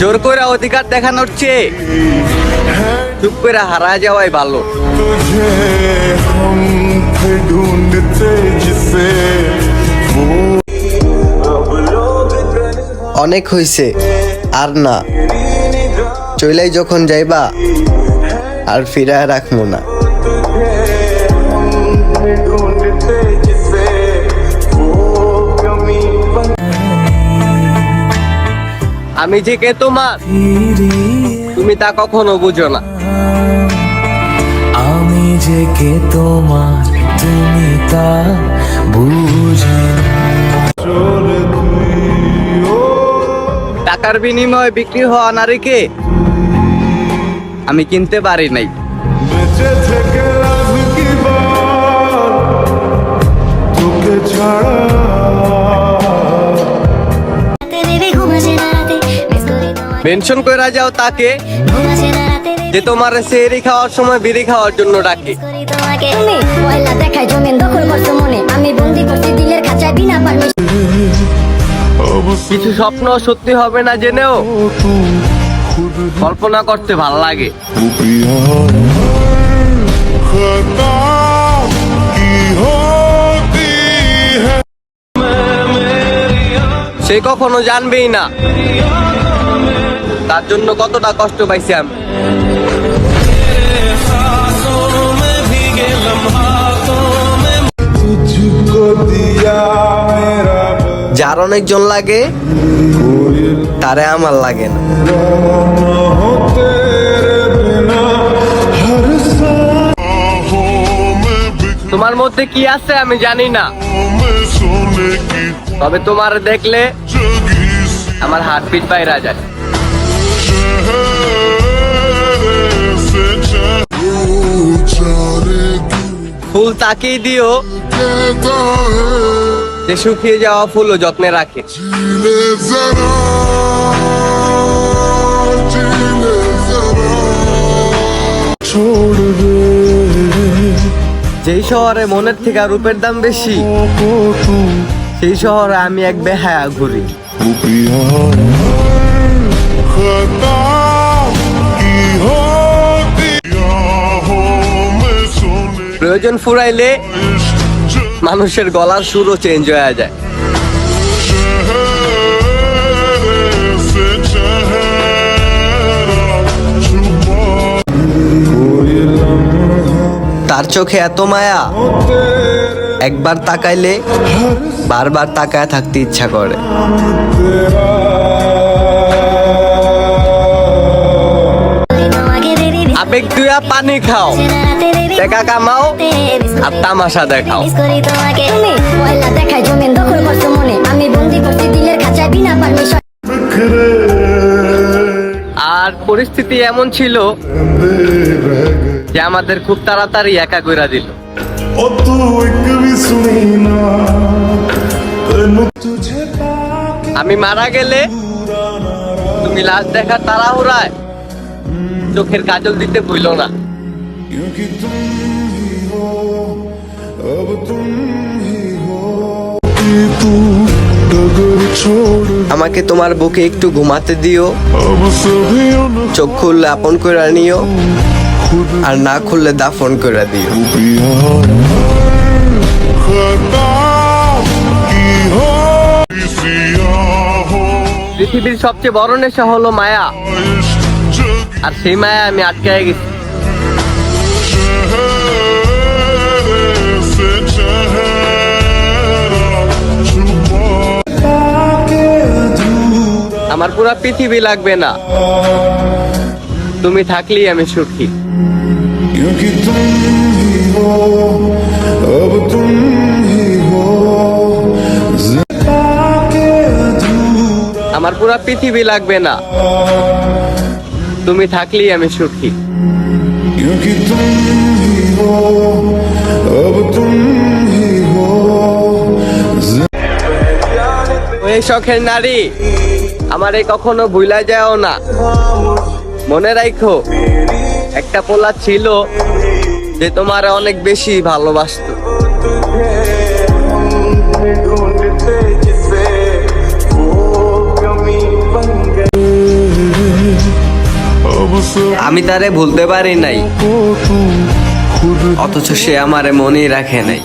জোর করে অধিকার দেখানোর চেয়ে চুপ করে হারা যাওয়াই ভালো। অনেক হয়েছে আর না। চইলাই যখন যাইবা আর ফিরায় রাখব না। আমি যে কে তোমার? তুমি তা কখনো বুঝো না। আমি যে কে তোমার তুমি তা বুঝে টাকার বিনিময়ে বিক্রি হওয়া নারীকে আমি কিনতে পারি নাই। ছাড়া মেনশন করে যাও তাকে যে তোমার সেরি খাওয়ার সময় বিড়ি খাওয়ার জন্য ডাকে। কিছু স্বপ্ন সত্যি হবে না জেনেও কল্পনা করতে ভালো লাগে। সে কখনো জানবেই না। তার জন্য কতটা কষ্ট পাইছি আমি। যার অনেকজন লাগে, তারে আমার লাগে না। তোমার মধ্যে কি আছে আমি জানি না। তবে তোমার দেখলে আমার হার্টবিট বাইরা যায়। ফুল তাকেই দিও। যে শুকিয়ে যাওয়া ফুলও যত্নে রাখে। যেই শহরে মনের থেকে রূপের দাম বেশি, সেই শহরে আমি এক বেহায়া ঘুরি। প্রয়োজন ফুরাইলে মানুষের গলার সুরও চেঞ্জ হয়ে যায়। তার চোখে এত মায়া, একবার তাকাইলে বারবার তাকায় থাকতে ইচ্ছা করে। সাবেক দুয়া পানি খাও। দেখা কামাও আর তামাশা দেখাও। আর পরিস্থিতি এমন ছিল যে আমাদের খুব তাড়াতাড়ি একা কইরা দিল। আমি মারা গেলে তুমি লাশ দেখা তাড়াহুড়ায়। চোখের কাজল দিতে ভুল না। আমাকে তোমার বুকে একটু ঘুমাতে দিও। চোখ খুললে আপন করে নিও আর না খুললে দাফন করে দিও। পৃথিবীর সবচেয়ে বড় নেশা হলো মায়া। আর সেই মায়া আমি আটকায় গেছি चेहरे से चेहरा छुपा के अधूरा আমার পুরো পৃথিবী লাগবে না তুমি থাকলেই আমি সুখী क्योंकि तुम ही हो अब तुम ही हो जिंदा के अधूरा আমার পুরো পৃথিবী লাগবে না তুমি থাকলেই আমি সুখী क्योंकि तुम ही हो अब तुम ही हो ওই শখের নারী আমারে কখনো ভুলা যাও না মনে রাখো একটা পোলা ছিল যে তোমার অনেক বেশি ভালোবাসতো আমি তারে ভুলতে পারি নাই। অথচ সে আমারে মনে রাখে নাই।